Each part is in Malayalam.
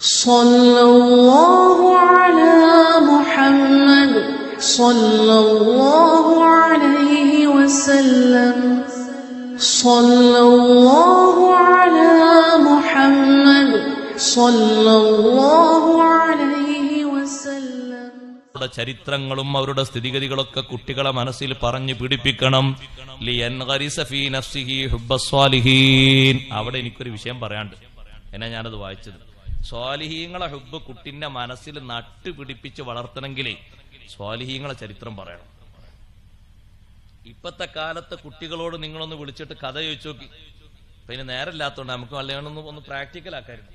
صلى الله على محمد صلى الله عليه وسلم صلى الله على محمد صلى الله عليه وسلم അവരുടെ ചരിത്രങ്ങളും അവരുടെ സ്ഥിതിഗതികളൊക്കെ കുട്ടികളെ മനസ്സിൽ പറഞ്ഞു പിടിപ്പിക്കണം ലിയൻഗരിസ ഫീ നഫ്സിഹി ഹുബ്ബസ്വാലിഹീൻ. അവിടെ എനിക്കൊരു വിഷയം പറയാണ്ട് എന്നാ ഞാനത് വായിച്ചത് സ്വാലിഹീങ്ങളെ ഹുബ് കുട്ടിന്റെ മനസ്സിൽ നട്ടുപിടിപ്പിച്ച് വളർത്തണമെങ്കിലേ സ്വാലിഹീങ്ങളെ ചരിത്രം പറയണം. ഇപ്പത്തെ കാലത്തെ കുട്ടികളോട് നിങ്ങളൊന്ന് വിളിച്ചിട്ട് കഥ ചോദിച്ചു നോക്കി. പിന്നെ നേരമില്ലാത്തതുകൊണ്ട് നമുക്ക് വല്ലതൊന്നും ഒന്ന് പ്രാക്ടിക്കൽ ആക്കായിരുന്നു.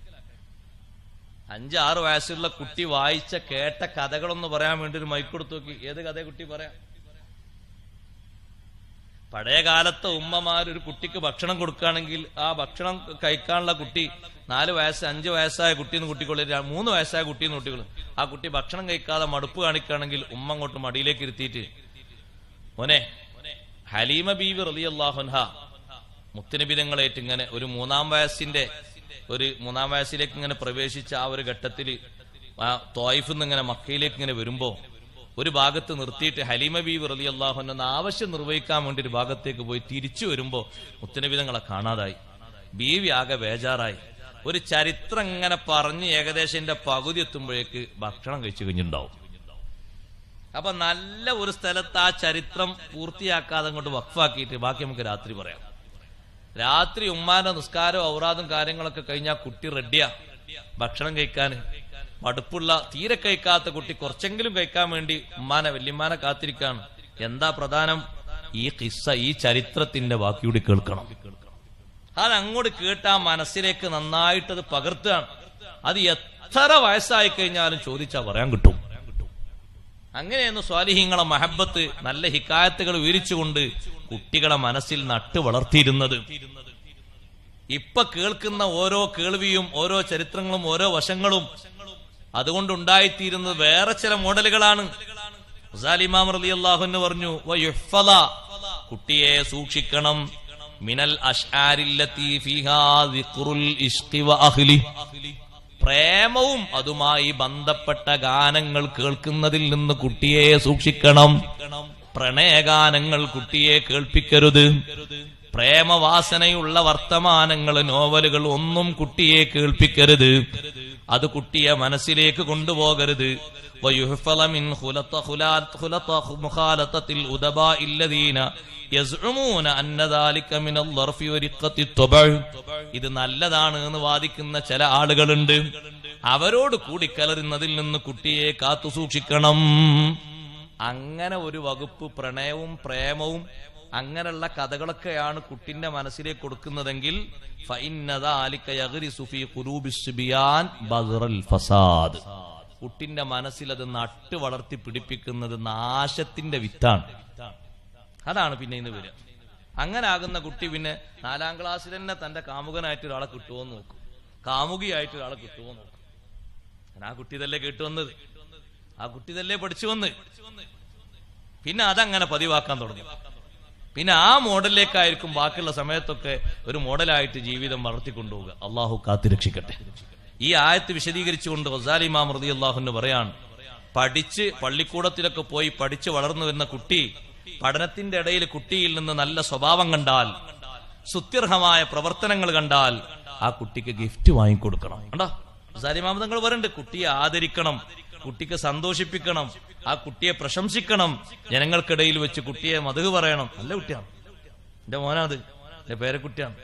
അഞ്ചാറ് വയസ്സുള്ള കുട്ടി വായിച്ച കേട്ട കഥകളൊന്ന് പറയാൻ വേണ്ടി ഒരു മൈക്ക് കൊടുത്തു നോക്കി. ഏത് കഥയെ കുട്ടി പറയാം? പഴയ ഉമ്മമാർ ഒരു കുട്ടിക്ക് ഭക്ഷണം കൊടുക്കുകയാണെങ്കിൽ ആ ഭക്ഷണം കഴിക്കാനുള്ള കുട്ടി നാല് വയസ്സ് അഞ്ച് വയസ്സായ കുട്ടിന്ന് കുട്ടിക്കൊള്ളി മൂന്ന് വയസ്സായ കുട്ടിന്ന് കുട്ടികൾ ആ കുട്ടി ഭക്ഷണം കഴിക്കാതെ മടുപ്പ് കാണിക്കുകയാണെങ്കിൽ ഉമ്മ അങ്ങോട്ട് മടിയിലേക്ക് ഇരുത്തിയിട്ട് മോനെ ഹലീമ ബീവി റലിയല്ലാഹുൻഹ മുത്തനബിതങ്ങളേറ്റ് ഇങ്ങനെ ഒരു മൂന്നാം വയസ്സിന്റെ ഒരു മൂന്നാം വയസ്സിലേക്ക് ഇങ്ങനെ പ്രവേശിച്ച ആ ഒരു ഘട്ടത്തിൽ ആ തോയിഫ് ഇങ്ങനെ മക്കയിലേക്ക് ഇങ്ങനെ വരുമ്പോ ഒരു ഭാഗത്ത് നിർത്തിയിട്ട് ഹലീമ ബീവി റലി അള്ളാഹുന്ന ആവശ്യം നിർവഹിക്കാൻ വേണ്ടി ഒരു ഭാഗത്തേക്ക് പോയി തിരിച്ചു വരുമ്പോ മുത്തനബിതങ്ങളെ കാണാതായി. ബീവി ആകെ ബേജാറായി. ഒരു ചരിത്രം ഇങ്ങനെ പറഞ്ഞ് ഏകദേശം എന്റെ പകുതി എത്തുമ്പോഴേക്ക് ഭക്ഷണം കഴിച്ചു കഴിഞ്ഞിട്ടുണ്ടാവും. അപ്പൊ നല്ല ഒരു സ്ഥലത്ത് ആ ചരിത്രം പൂർത്തിയാക്കാതെ അങ്ങോട്ട് വഖഫാക്കിയിട്ട് ബാക്കി നമുക്ക് രാത്രി പറയാം. രാത്രി ഉമ്മാന്റെ നിസ്കാരവും ഔറാദും കാര്യങ്ങളൊക്കെ കഴിഞ്ഞാൽ കുട്ടി റെഡിയാ. ഭക്ഷണം കഴിക്കാൻ മടുപ്പുള്ള തീരെ കഴിക്കാത്ത കുട്ടി കുറച്ചെങ്കിലും കഴിക്കാൻ വേണ്ടി ഉമ്മാനെ വല്യമ്മാനെ കാത്തിരിക്കാണ്. എന്താ പ്രധാനം? ഈ കിസ്സ ഈ ചരിത്രത്തിന്റെ ബാക്കിയൂടി കേൾക്കണം. അത് അങ്ങോട്ട് കേട്ട് ആ മനസ്സിലേക്ക് നന്നായിട്ടത് പകർത്തുകയാണ്. അത് എത്ര വയസ്സായി കഴിഞ്ഞാലും ചോദിച്ചാൽ പറയാൻ കിട്ടും. അങ്ങനെയൊന്ന് സ്വാലിഹിങ്ങളെ മഹബത്ത് നല്ല ഹിക്കായത്തുകൾ വിരിച്ചുകൊണ്ട് കുട്ടികളെ മനസ്സിൽ നട്ടു വളർത്തിയിരുന്നത്. ഇപ്പൊ കേൾക്കുന്ന ഓരോ കേൾവിയും ഓരോ ചരിത്രങ്ങളും ഓരോ വശങ്ങളും അതുകൊണ്ടുണ്ടായിത്തീരുന്നത് വേറെ ചില മോഡലുകളാണ്. അള്ളാഹുന്ന് പറഞ്ഞു കുട്ടിയെ സൂക്ഷിക്കണം. മിനൽ പ്രേമവും അതുമായി ബന്ധപ്പെട്ട ഗാനങ്ങൾ കേൾക്കുന്നതിൽ നിന്ന് കുട്ടിയെ സൂക്ഷിക്കണം. പ്രണയഗാനങ്ങൾ കുട്ടിയെ കേൾപ്പിക്കരുത്. പ്രേമവാസനയുള്ള വർത്തമാനങ്ങൾ നോവലുകൾ ഒന്നും കുട്ടിയെ കേൾപ്പിക്കരുത്. അത് കുട്ടിയെ മനസ്സിലേക്ക് കൊണ്ടുപോകരുത്. ഇത് നല്ലതാണ് എന്ന് വാദിക്കുന്ന ചില ആളുകളുണ്ട്. അവരോട് കൂടിക്കലരുന്നതിൽ നിന്ന് കുട്ടിയെ കാത്തു സൂക്ഷിക്കണം അങ്ങനെ ഒരു വകുപ്പ് പ്രണയവും പ്രേമവും അങ്ങനെയുള്ള കഥകളൊക്കെയാണ് കുട്ടിന്റെ മനസ്സിലേക്ക് കൊടുക്കുന്നതെങ്കിൽ ഫസാദ്. കുട്ടിന്റെ മനസ്സിൽ അത് നട്ട് വളർത്തി പിടിപ്പിക്കുന്നത് നാശത്തിന്റെ വിത്താണ്. അതാണ് പിന്നെ ഇന്ന് വരിക. അങ്ങനെ ആകുന്ന കുട്ടി പിന്നെ നാലാം ക്ലാസ്സിൽ തന്നെ തന്റെ കാമുകനായിട്ട് ഒരാളെ കിട്ടുമോ നോക്കും. കാമുകിയായിട്ട് ഒരാളെ കിട്ടുമോ നോക്കും. ആ കുട്ടി ഇതല്ലേ കേട്ടുവന്നത് ആ കുട്ടി ഇതല്ലേ പഠിച്ചു വന്ന് പിന്നെ അതങ്ങനെ പതിവാക്കാൻ തുടങ്ങി. പിന്നെ ആ മോഡലിലേക്കായിരിക്കും ബാക്കിയുള്ള സമയത്തൊക്കെ ഒരു മോഡലായിട്ട് ജീവിതം വളർത്തിക്കൊണ്ടുപോവുക. അള്ളാഹു കാത്തിരക്ഷിക്കട്ടെ ഈ ആയത്ത് വിശദീകരിച്ചുകൊണ്ട് ഗസാലി മാം റതി അള്ളാഹുന്ന് പറയാണ് പഠിച്ച് പള്ളിക്കൂടത്തിലൊക്കെ പോയി പഠിച്ച് വളർന്നു വരുന്ന കുട്ടി പഠനത്തിന്റെ ഇടയിൽ കുട്ടിയിൽ നിന്ന് നല്ല സ്വഭാവം കണ്ടാൽ സുത്യർഹമായ പ്രവർത്തനങ്ങൾ കണ്ടാൽ ആ കുട്ടിക്ക് ഗിഫ്റ്റ് വാങ്ങിക്കൊടുക്കണം. കണ്ടോ? ഗസാലിമാം തങ്ങൾ പറയുന്നുണ്ട് കുട്ടിയെ ആദരിക്കണം കുട്ടിക്ക് സന്തോഷിപ്പിക്കണം. ആ കുട്ടിയെ പ്രശംസിക്കണം. ജനങ്ങൾക്കിടയിൽ വെച്ച് കുട്ടിയെ മതക് പറയണം. നല്ല കുട്ടിയാണ്. എന്റെ മോനാത്. എന്റെ പേരക്കുട്ടിയാണ്.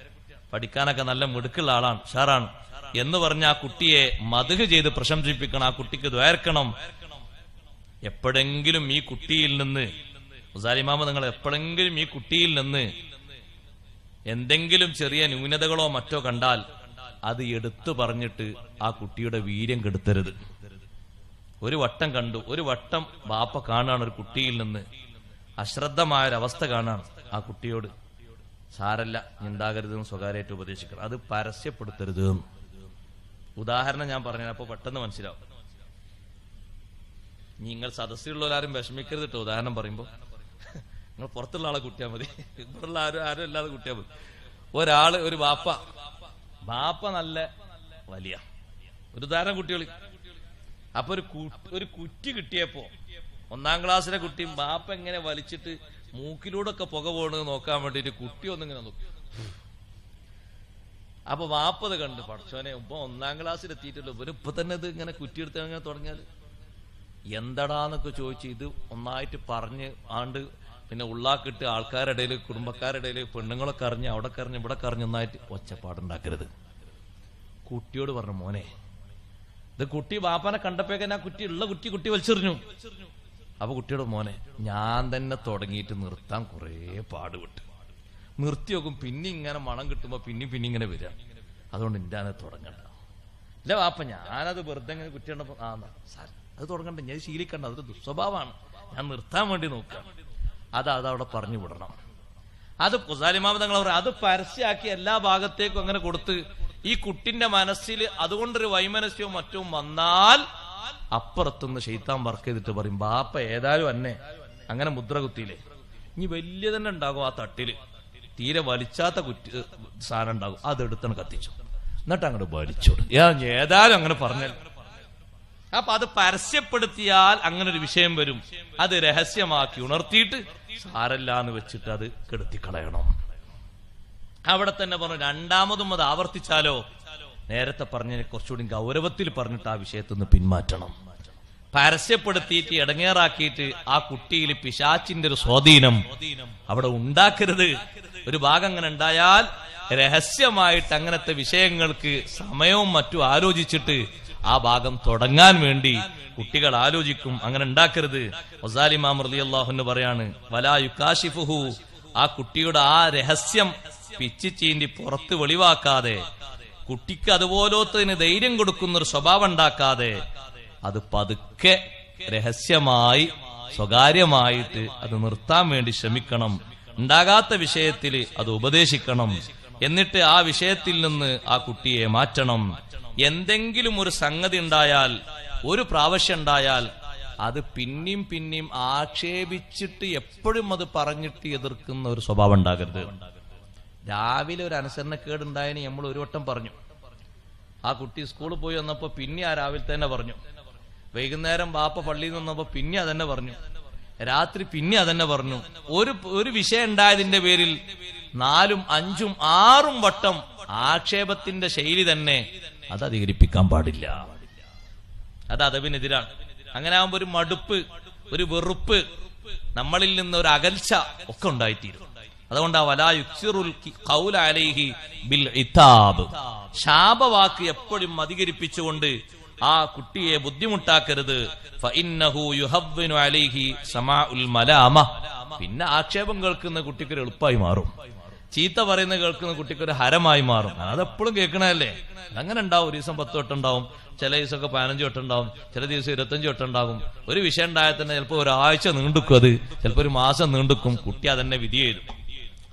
പഠിക്കാനൊക്കെ നല്ല മിടുക്കുള്ള ആളാണ്. ഷാറാണ് എന്ന് പറഞ്ഞ ആ കുട്ടിയെ മതക് ചെയ്ത് പ്രശംസിപ്പിക്കണം. ആ കുട്ടിക്ക് ദ്വേർക്കണം എപ്പോഴെങ്കിലും ഈ കുട്ടിയിൽ നിന്ന് മുസാലിമാമ നിങ്ങൾ എപ്പോഴെങ്കിലും ഈ കുട്ടിയിൽ നിന്ന് എന്തെങ്കിലും ചെറിയ ന്യൂനതകളോ മറ്റോ കണ്ടാൽ അത് എടുത്തു പറഞ്ഞിട്ട് ആ കുട്ടിയുടെ വീര്യം കെടുത്തരുത്. ഒരു വട്ടം കണ്ടു. ഒരു വട്ടം ബാപ്പ കാണാണ് ഒരു കുട്ടിയിൽ നിന്ന്. അശ്രദ്ധമായ ഒരു അവസ്ഥ കാണാണ് ആ കുട്ടിയോട്. സാരല്ല ഉണ്ടാകരുതെന്ന് സ്വകാര്യമായിട്ട് ഉപദേശിക്കണം. അത് പരസ്യപ്പെടുത്തരുത് ഉദാഹരണം ഞാൻ പറഞ്ഞു അപ്പൊ പെട്ടെന്ന് മനസ്സിലാവും. നിങ്ങൾ സദസ്സിലുള്ളവരാരും വിഷമിക്കരുത് കേട്ടോ ഉദാഹരണം പറയുമ്പോൾ നിങ്ങൾ പുറത്തുള്ള ആളെ കുട്ടിയാൽ മതി. ഇവിടെയുള്ള ആരും ആരും ഇല്ലാതെ കുട്ടിയാൽ മതി. ഒരാൾ ഒരു ബാപ്പ. ബാപ്പ നല്ല വലിയ. ഒരു ഉദാഹരണം കുട്ടികൾ അപ്പൊ ഒരു ഒരു കുറ്റി കിട്ടിയപ്പോ ഒന്നാം ക്ലാസ്സിലെ കുട്ടി ബാപ്പ എങ്ങനെ വലിച്ചിട്ട് മൂക്കിലൂടെ ഒക്കെ പുക പോകണമെന്ന് നോക്കാൻ വേണ്ടിട്ട് കുട്ടി ഒന്നിങ്ങനെ നോക്കി. അപ്പൊ വാപ്പത് കണ്ട് പഠിച്ചോനെ ഇപ്പൊ ഒന്നാം ക്ലാസ്സിൽ എത്തിയിട്ടുള്ളൂ. ഇവർ ഇപ്പൊ തന്നെ ഇത് ഇങ്ങനെ കുറ്റിയെടുത്ത് അങ്ങനെ തുടങ്ങിയത് എന്തടാന്നൊക്കെ ചോദിച്ച് ഇത് ഒന്നായിട്ട് പറഞ്ഞ് ആണ്ട് പിന്നെ ഉള്ളാക്കിട്ട് ആൾക്കാരുടെ കുടുംബക്കാരുടെ പെണ്ണുങ്ങളൊക്കെ അറിഞ്ഞ് അവിടെ കറിഞ്ഞ് ഇവിടെ കറിഞ്ഞ് ഒന്നായിട്ട് ഒച്ചപ്പാടുണ്ടാക്കരുത്. കുട്ടിയോട് പറഞ്ഞു മോനെ ഇത് കുട്ടി വാപ്പനെ കണ്ടപ്പോഴേക്കും ആ കുട്ടി ഉള്ള കുട്ടി കുട്ടി വലിച്ചെറിഞ്ഞു. അപ്പൊ കുട്ടിയുടെ മോനെ ഞാൻ തന്നെ തുടങ്ങിയിട്ട് നിർത്താൻ കുറേ പാടുപെട്ട്. നിർത്തി നോക്കും പിന്നെ ഇങ്ങനെ മണം കിട്ടുമ്പോ പിന്നെ പിന്നെ ഇങ്ങനെ വരിക. അതുകൊണ്ട് ഇന്റെ തുടങ്ങണ്ട. ഇല്ല വാപ്പ ഞാനത് വെറുതെ ഇങ്ങനെ കുറ്റി കണ്ടപ്പോ ആ അത് തുടങ്ങണ്ട. ഞാൻ ശീലിക്കണ്ട അതൊരു ദുസ്വഭാവമാണ്. ഞാൻ നിർത്താൻ വേണ്ടി നോക്കാം അത് അതവിടെ പറഞ്ഞു വിടണം. അത് പുസാലിമാമ തങ്ങൾ അത് പരസ്യമാക്കി എല്ലാ ഭാഗത്തേക്കും അങ്ങനെ കൊടുത്ത് ഈ കുട്ടിന്റെ മനസ്സിൽ അതുകൊണ്ടൊരു വൈമനസ്യവും മറ്റും വന്നാൽ അപ്പുറത്തുനിന്ന് ശൈത്താൻ വർക്ക് ചെയ്തിട്ട് പറയും ബാപ്പ ഏതായാലും അന്നെ അങ്ങനെ മുദ്ര കുത്തിയില്ലേ? ഇനി വലിയ തന്നെ ഉണ്ടാകും ആ തട്ടിൽ തീരെ വലിച്ചാത്ത കുറ്റി സാധനം ഉണ്ടാകും. അതെടുത്താണ് കത്തിച്ചു. എന്നിട്ട് അങ്ങോട്ട് വലിച്ചോട് ഏതായാലും അങ്ങനെ പറഞ്ഞു അപ്പൊ അത് പരസ്യപ്പെടുത്തിയാൽ അങ്ങനെ ഒരു വിഷയം വരും. അത് രഹസ്യമാക്കി ഉണർത്തിയിട്ട് സാരല്ലാന്ന് വെച്ചിട്ട് അത് കെടുത്തിക്കളയണം. അവിടെ തന്നെ പറഞ്ഞു രണ്ടാമതും അത് ആവർത്തിച്ചാലോ? നേരത്തെ പറഞ്ഞതിന് കുറച്ചുകൂടി ഗൗരവത്തിൽ പറഞ്ഞിട്ട് ആ വിഷയത്തിൽ നിന്ന് പിന്മാറ്റണം. പരസ്യപ്പെടുത്തിയിട്ട് ഇടങ്ങേറാക്കിയിട്ട് ആ കുട്ടിയിൽ പിശാച്ചിന്റെ ഒരു സ്വാധീനം അവിടെ ഉണ്ടാക്കരുത്. ഒരു ഭാഗം അങ്ങനെ ഉണ്ടായാൽ രഹസ്യമായിട്ട് അങ്ങനത്തെ വിഷയങ്ങൾക്ക് സമയവും മറ്റും ആലോചിച്ചിട്ട് ആ ഭാഗം തുടങ്ങാൻ വേണ്ടി കുട്ടികൾ ആലോചിക്കും. അങ്ങനെ ഉണ്ടാക്കരുത്. ഒസാലിമാം അള്ളാഹുന്ന് പറയാണ് വലാ യുക്കാശിഫുഹു ആ കുട്ടിയുടെ ആ രഹസ്യം പിച്ചി ചീന്തി പുറത്ത് വെളിവാക്കാതെ കുട്ടിക്ക് അതുപോലത്തതിന് ധൈര്യം കൊടുക്കുന്ന ഒരു സ്വഭാവം ഉണ്ടാക്കാതെ അത് പതുക്കെ രഹസ്യമായി സ്വകാര്യമായിട്ട് അത് നിർത്താൻ വേണ്ടി ശ്രമിക്കണം. ഉണ്ടാകാത്ത വിഷയത്തിൽ അത് ഉപദേശിക്കണം. എന്നിട്ട് ആ വിഷയത്തിൽ നിന്ന് ആ കുട്ടിയെ മാറ്റണം. എന്തെങ്കിലും ഒരു സംഗതി ഉണ്ടായാൽ ഒരു പ്രാവശ്യം ഉണ്ടായാൽ അത് പിന്നെയും പിന്നെയും ആക്ഷേപിച്ചിട്ട് എപ്പോഴും അത് പറഞ്ഞിട്ട് എതിർക്കുന്ന ഒരു സ്വഭാവം ഉണ്ടാകരുത്. രാവിലെ ഒരു അനുസരണക്കേട് ഉണ്ടായെന്ന് നമ്മൾ ഒരു വട്ടം പറഞ്ഞു. ആ കുട്ടി സ്കൂളിൽ പോയി വന്നപ്പോ പിന്നെ ആ രാവിലെ തന്നെ പറഞ്ഞു. വൈകുന്നേരം ബാപ്പ പള്ളിയിൽ നിന്നപ്പോ പിന്നെ അതന്നെ പറഞ്ഞു. രാത്രി പിന്നെ അതന്നെ പറഞ്ഞു. ഒരു ഒരു വിഷയം ഉണ്ടായതിന്റെ പേരിൽ നാലും അഞ്ചും ആറും വട്ടം ആക്ഷേപത്തിന്റെ ശൈലി തന്നെ അത് അധികരിപ്പിക്കാൻ പാടില്ല. അത് അതവിനെതിരാണ്. അങ്ങനെ ആകുമ്പോ ഒരു മടുപ്പ് ഒരു വെറുപ്പ് നമ്മളിൽ നിന്ന് ഒരു അകൽച്ച ഒക്കെ ഉണ്ടായിത്തീരും. അതുകൊണ്ട് ആ വലാ യുക്സിറുൽ കി- ഖൗല അലൈഹി ബിൽ ഇതാബ് ശാപവാക്ക് എപ്പോഴും അധികരിപ്പിച്ചുകൊണ്ട് ആ കുട്ടിയെ ബുദ്ധിമുട്ടാക്കരുത്. അലൈഹി സമാഉൽ മലാമ. പിന്നെ ആക്ഷേപം കേൾക്കുന്ന കുട്ടിക്ക് ഒരു എളുപ്പമായി മാറും. ചീത്ത പറയുന്ന കേൾക്കുന്ന കുട്ടിക്ക് ഒരു ഹരമായി മാറും. അതെപ്പോഴും കേൾക്കണല്ലേ അങ്ങനെ ഉണ്ടാവും. ഒരു ദിവസം പത്ത് വട്ടം ഉണ്ടാവും. ചില ദിവസമൊക്കെ പതിനഞ്ച് വട്ടം ഉണ്ടാവും. ചില ദിവസം ഇരുപത്തഞ്ച് ഉണ്ടാകും ഒരു വിഷയം ഉണ്ടായാൽ തന്നെ ചിലപ്പോൾ ഒരാഴ്ച നീണ്ടുക്കും അത്. ചിലപ്പോൾ ഒരു മാസം നീണ്ടുക്കും. കുട്ടി അതന്നെ വിധി ചെയ്തു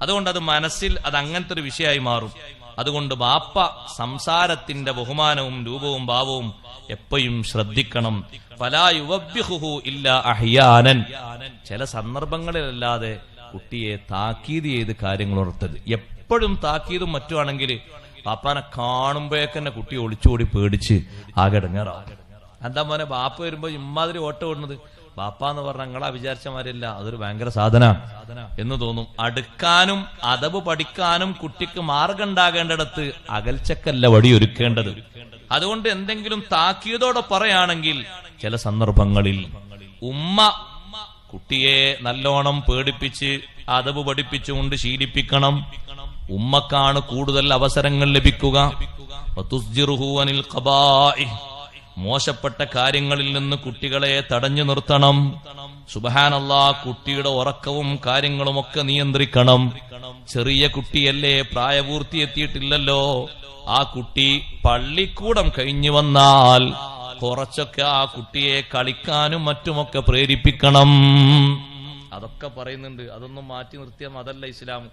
അതുകൊണ്ട് അത് മനസ്സിൽ അത് അങ്ങനത്തെ ഒരു വിഷയമായി മാറും. അതുകൊണ്ട് ബാപ്പ സംസാരത്തിന്റെ ബഹുമാനവും രൂപവും ഭാവവും എപ്പോഴും ശ്രദ്ധിക്കണം. ഫലാ യുവബ്യഹുഹു ഇല്ല അഹിയാനൻ. ചില സന്ദർഭങ്ങളിലല്ലാതെ കുട്ടിയെ താക്കീത് ചെയ്ത് കാര്യങ്ങൾ ഉണർത്തത് എപ്പോഴും താക്കീതും മറ്റുമാണെങ്കിൽ പാപ്പാനെ കാണുമ്പോഴേക്കന്നെ കുട്ടി ഒളിച്ചോടി പേടിച്ച് ആകെ എന്താ മോനെ ബാപ്പ വരുമ്പോ ഇമ്മാതിരി ഓട്ടം ഓടുന്നത്? ബാപ്പ എന്ന് പറഞ്ഞ നിങ്ങളാ വിചാരിച്ചമാരില്ല അതൊരു ഭയങ്കര സാധന. എന്ന് തോന്നും. അടുക്കാനും അതവ് പഠിക്കാനും കുട്ടിക്ക് മാർഗം ഉണ്ടാകേണ്ടിടത്ത് അകൽച്ചക്കല്ല വടിയൊരുക്കേണ്ടത്. അതുകൊണ്ട് എന്തെങ്കിലും താക്കിയതോടെ പറയുകയാണെങ്കിൽ ചില സന്ദർഭങ്ങളിൽ ഉമ്മ കുട്ടിയെ നല്ലോണം പേടിപ്പിച്ച് അതവ് പഠിപ്പിച്ചുകൊണ്ട് ശീലിപ്പിക്കണം. ഉമ്മക്കാണ് കൂടുതൽ അവസരങ്ങൾ ലഭിക്കുക. മോശപ്പെട്ട കാര്യങ്ങളിൽ നിന്ന് കുട്ടികളെ തടഞ്ഞു നിർത്തണം. സുബഹാനല്ലാ കുട്ടിയുടെ ഉറക്കവും കാര്യങ്ങളുമൊക്കെ നിയന്ത്രിക്കണം. ചെറിയ കുട്ടിയല്ലേ പ്രായപൂർത്തി എത്തിയിട്ടില്ലല്ലോ ആ കുട്ടി പള്ളിക്കൂടം കഴിഞ്ഞു വന്നാൽ കുറച്ചൊക്കെ ആ കുട്ടിയെ കളിക്കാനും മറ്റുമൊക്കെ പ്രേരിപ്പിക്കണം. അതൊക്കെ പറയുന്നുണ്ട്. അതൊന്നും മാറ്റി നിർത്തിയ മതല്ല ഇസ്ലാം.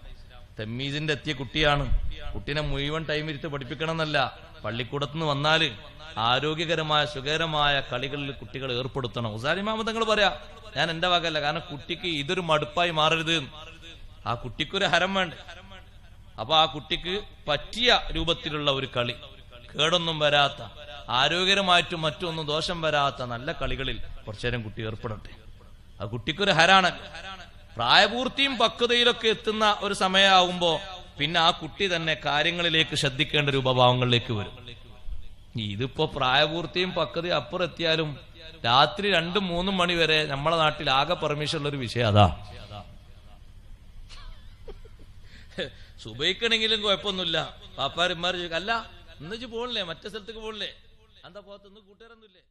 തെമ്മീസിന്റെ എത്തിയ കുട്ടിയാണ്. കുട്ടിനെ മുഴുവൻ ടൈം ഇരുത്ത് പഠിപ്പിക്കണം എന്നല്ല പള്ളിക്കൂടത്തുനിന്ന് വന്നാൽ ആരോഗ്യകരമായ സുഖകരമായ കളികളിൽ കുട്ടികൾ ഏർപ്പെടുത്തണം. ഉസാരിമാമ തങ്ങൾ പറയാ ഞാൻ എന്റെ വകല്ല കാരണം കുട്ടിക്ക് ഇതൊരു മടുപ്പായി മാറരുത്. ആ കുട്ടിക്കൊരു ഹരം വേണ്ടേ. അപ്പൊ ആ കുട്ടിക്ക് പറ്റിയ രൂപത്തിലുള്ള ഒരു കളി. കേടൊന്നും വരാത്ത ആരോഗ്യകരമായിട്ടും മറ്റൊന്നും ദോഷം വരാത്ത നല്ല കളികളിൽ കുറച്ചേരം കുട്ടി ഏർപ്പെടട്ടെ. ആ കുട്ടിക്കൊരു ഹരാണ്. പ്രായപൂർത്തിയും പക്വതയിലൊക്കെ എത്തുന്ന ഒരു സമയമാകുമ്പോ പിന്നെ ആ കുട്ടി തന്നെ കാര്യങ്ങളിലേക്ക് ശ്രദ്ധിക്കേണ്ട രൂപഭാവങ്ങളിലേക്ക് വരും. ഇതിപ്പോ പ്രായപൂർത്തിയും പക്വതയും അപ്പുറത്തിയാലും രാത്രി രണ്ടും മൂന്നും മണി വരെ നമ്മളെ നാട്ടിൽ ആകെ പെർമിഷൻ ഉള്ള ഒരു വിഷയം അതാ. സുബൈക്കണെങ്കിലും കുഴപ്പമൊന്നുമില്ല. പാപ്പാരിമാർ അല്ല ഇന്നിച്ച് പോണില്ലേ? മറ്റേ സ്ഥലത്തേക്ക് പോണില്ലേ? എന്താ പോകത്തൊന്നും കൂട്ടുകാരൊന്നുമില്ലേ?